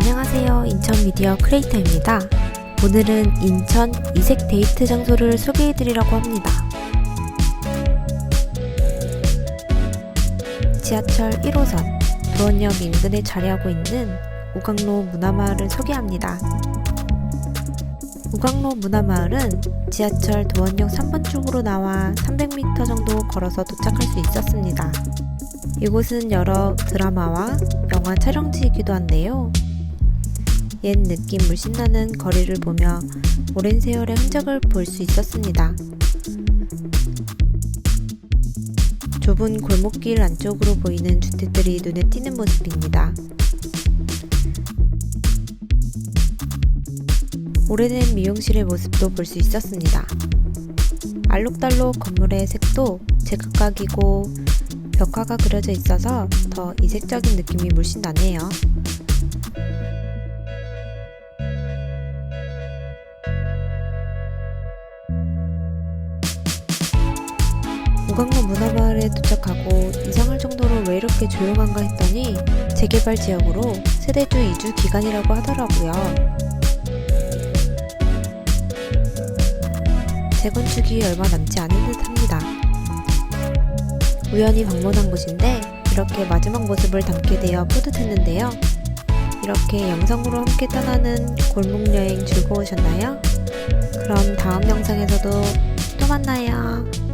안녕하세요. 인천 미디어 크리에이터입니다. 오늘은 인천 이색 데이트 장소를 소개해 드리려고 합니다. 지하철 1호선 도원역 인근에 자리하고 있는 우강로 문화마을을 소개합니다. 우강로 문화마을은 지하철 도원역 3번 출구로 나와 300m 정도 걸어서 도착할 수 있었습니다. 이곳은 여러 드라마와 영화 촬영지이기도 한데요. 옛 느낌 물씬 나는 거리를 보며 오랜 세월의 흔적을 볼 수 있었습니다. 좁은 골목길 안쪽으로 보이는 주택들이 눈에 띄는 모습입니다. 오래된 미용실의 모습도 볼 수 있었습니다. 알록달록 건물의 색도 제각각이고 벽화가 그려져 있어서 더 이색적인 느낌이 물씬 나네요. 우강로 문화마을에 도착하고 이상할 정도로 왜 이렇게 조용한가 했더니 재개발 지역으로 세대주 이주 기간이라고 하더라고요. 재건축이 얼마 남지 않은 듯 합니다. 우연히 방문한 곳인데 이렇게 마지막 모습을 담게 되어 뿌듯했는데요. 이렇게 영상으로 함께 떠나는 골목 여행 즐거우셨나요? 그럼 다음 영상에서도 또 만나요.